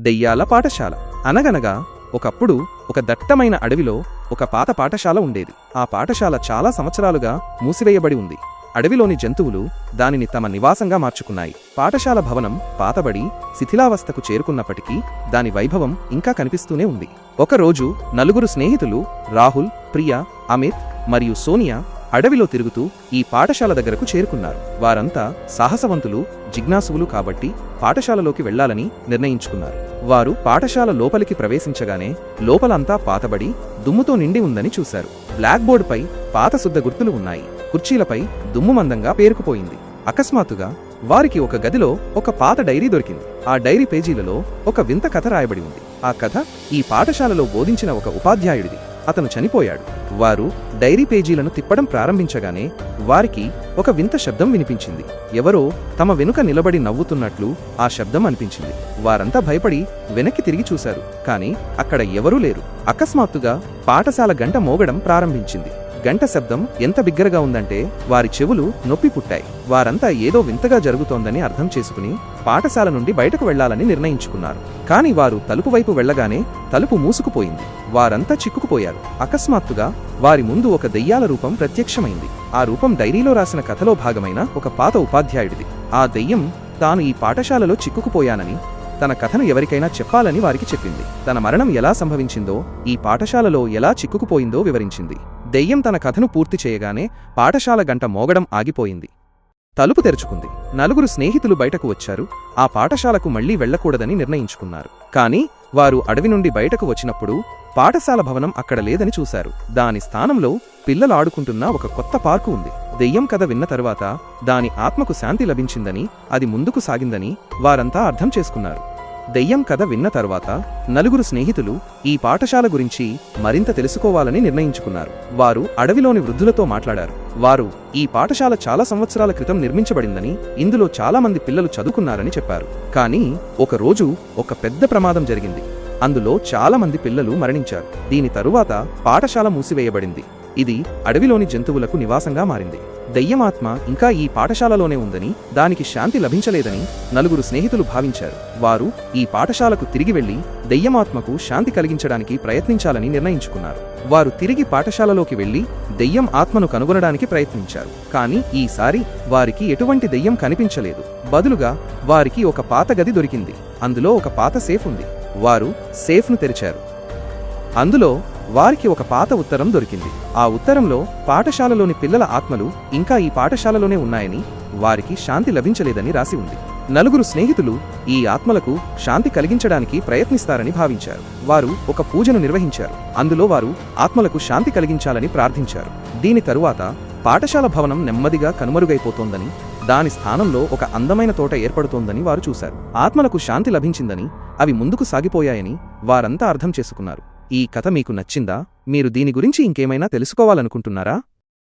దెయ్యాల పాఠశాల. అనగనగా ఒకప్పుడు ఒక దట్టమైన అడవిలో ఒక పాత పాఠశాల ఉండేది. ఆ పాఠశాల చాలా సంవత్సరాలుగా మూసివేయబడి ఉంది. అడవిలోని జంతువులు దానిని తమ నివాసంగా మార్చుకున్నాయి. పాఠశాల భవనం పాతబడి శిథిలావస్థకు చేరుకున్నప్పటికీ దాని వైభవం ఇంకా కనిపిస్తూనే ఉంది. ఒకరోజు నలుగురు స్నేహితులు రాహుల్ ప్రియా అమిత్ మరియు సోనియా అడవిలో తిరుగుతూ ఈ పాఠశాల దగ్గరకు చేరుకున్నారు. వారంతా సాహసవంతులు జిజ్ఞాసువులు కాబట్టి పాఠశాలలోకి వెళ్ళాలని నిర్ణయించుకున్నారు. వారు పాఠశాల లోపలికి ప్రవేశించగానే లోపలంతా పాతబడి దుమ్ముతో నిండి ఉందని చూశారు. బ్లాక్ బోర్డుపై పాత శుద్ధ గుర్తులు ఉన్నాయి. కుర్చీలపై దుమ్ము మందంగా పేరుకుపోయింది. అకస్మాత్తుగా వారికి ఒక గదిలో ఒక పాత డైరీ దొరికింది. ఆ డైరీ పేజీలలో ఒక వింత కథ రాయబడి ఉంది. ఆ కథ ఈ పాఠశాలలో బోధించిన ఒక ఉపాధ్యాయుడిది. అతను చనిపోయాడు. వారు డైరీ పేజీలను తిప్పడం ప్రారంభించగానే వారికి ఒక వింత శబ్దం వినిపించింది. ఎవరో తమ వెనుక నిలబడి నవ్వుతున్నట్లు ఆ శబ్దం అనిపించింది. వారంతా భయపడి వెనక్కి తిరిగి చూశారు. కాని అక్కడ ఎవరూ లేరు. అకస్మాత్తుగా పాఠశాల గంట మోగడం ప్రారంభించింది. గంట శబ్దం ఎంత బిగ్గరగా ఉందంటే వారి చెవులు నొప్పి పుట్టాయి. వారంతా ఏదో వింతగా జరుగుతోందని అర్థం చేసుకుని పాఠశాల నుండి బయటకు వెళ్ళాలని నిర్ణయించుకున్నారు. కాని వారు తలుపు వైపు వెళ్ళగానే తలుపు మూసుకుపోయింది. వారంతా చిక్కుకుపోయారు. అకస్మాత్తుగా వారి ముందు ఒక దెయ్యాల రూపం ప్రత్యక్షమైంది. ఆ రూపం డైరీలో రాసిన కథలో భాగమైన ఒక పాత ఉపాధ్యాయుడిది. ఆ దెయ్యం తాను ఈ పాఠశాలలో చిక్కుకుపోయానని తన కథను ఎవరికైనా చెప్పాలని వారికి చెప్పింది. తన మరణం ఎలా సంభవించిందో ఈ పాఠశాలలో ఎలా చిక్కుకుపోయిందో వివరించింది. దెయ్యం తన కథను పూర్తి చేయగానే పాఠశాల గంట మోగడం ఆగిపోయింది. తలుపు తెరుచుకుంది. నలుగురు స్నేహితులు బయటకు వచ్చారు. ఆ పాఠశాలకు మళ్ళీ వెళ్ళకూడదని నిర్ణయించుకున్నారు. కాని వారు అడవి నుండి బయటకు వచ్చినప్పుడు పాఠశాల భవనం అక్కడ లేదని చూశారు. దాని స్థానంలో పిల్లలు ఆడుకుంటున్న ఒక కొత్త పార్కు ఉంది. దెయ్యం కథ విన్న తరువాత దాని ఆత్మకు శాంతి లభించిందని అది ముందుకు సాగిందని వారంతా అర్థం చేసుకున్నారు. దెయ్యం కథ విన్న తర్వాత నలుగురు స్నేహితులు ఈ పాఠశాల గురించి మరింత తెలుసుకోవాలని నిర్ణయించుకున్నారు. వారు అడవిలోని వృద్ధులతో మాట్లాడారు. వారు ఈ పాఠశాల చాలా సంవత్సరాల క్రితం నిర్మించబడిందని ఇందులో చాలామంది పిల్లలు చదువుకున్నారని చెప్పారు. కానీ ఒకరోజు ఒక పెద్ద ప్రమాదం జరిగింది. అందులో చాలామంది పిల్లలు మరణించారు. దీని తరువాత పాఠశాల మూసివేయబడింది. ఇది అడవిలోని జంతువులకు నివాసంగా మారింది. దెయ్యమాత్మ ఇంకా ఈ పాఠశాలలోనే ఉందని దానికి శాంతి లభించలేదని నలుగురు స్నేహితులు భావించారు. వారు ఈ పాఠశాలకు తిరిగి వెళ్ళి దెయ్యమాత్మకు శాంతి కలిగించడానికి ప్రయత్నించాలని నిర్ణయించుకున్నారు. వారు తిరిగి పాఠశాలలోకి వెళ్ళి దెయ్యం ఆత్మను కనుగొనడానికి ప్రయత్నించారు. కానీ ఈసారి వారికి ఎటువంటి దెయ్యం కనిపించలేదు. బదులుగా వారికి ఒక పాత గది దొరికింది. అందులో ఒక పాత సేఫ్ ఉంది. వారు సేఫ్ను తెరిచారు. అందులో వారికి ఒక పాత ఉత్తరం దొరికింది. ఆ ఉత్తరంలో పాఠశాలలోని పిల్లల ఆత్మలు ఇంకా ఈ పాఠశాలలోనే ఉన్నాయని వారికి శాంతి లభించలేదని రాసి ఉంది. నలుగురు స్నేహితులు ఈ ఆత్మలకు శాంతి కలిగించడానికి ప్రయత్నిస్తారని భావించారు. వారు ఒక పూజను నిర్వహించారు. అందులో వారు ఆత్మలకు శాంతి కలిగించాలని ప్రార్థించారు. దీని తరువాత పాఠశాల భవనం నెమ్మదిగా కనుమరుగైపోతోందని దాని స్థానంలో ఒక అందమైన తోట ఏర్పడుతోందని వారు చూశారు. ఆత్మలకు శాంతి లభించిందని అవి ముందుకు సాగిపోయాయని వారంతా అర్థం చేసుకున్నారు. ఈ కథ మీకు నచ్చిందా? మీరు దీని గురించి ఇంకేమైనా తెలుసుకోవాలనుకుంటున్నారా?